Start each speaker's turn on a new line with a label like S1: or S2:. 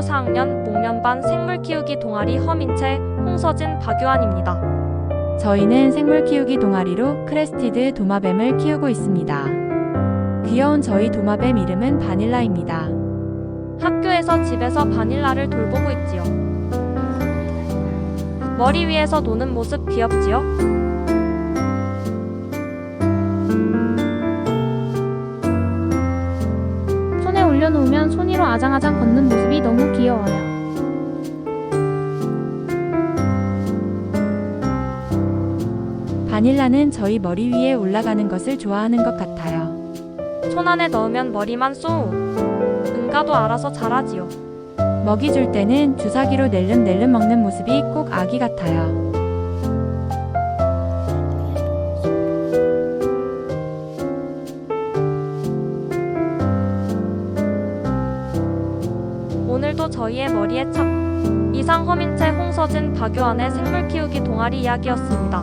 S1: 4학년 목련반 생물 키우기 동아리 허민채, 홍서진, 박유한입니다.
S2: 저희는 생물 키우기 동아리로 크레스티드 도마뱀을 키우고 있습니다. 귀여운 저희 도마뱀 이름은 바닐라입니다.
S1: 학교에서 집에서 바닐라를 돌보고 있지요. 머리 위에서 노는 모습 귀엽지요?
S3: 올려놓으면 손 위로 아장아장 걷는 모습이 너무 귀여워요.
S2: 바닐라는 저희 머리 위에 올라가는 것을 좋아하는 것 같아요.
S1: 손 안에 넣으면 머리만 쏘. 응가도 알아서 잘하지요.
S2: 먹이 줄 때는 주사기로 낼름낼름 먹는 모습이 꼭 아기 같아요.
S1: 오늘도 저희의 머리에 착. 이상 허민채, 홍서진, 박유한의 생물 키우기 동아리 이야기였습니다.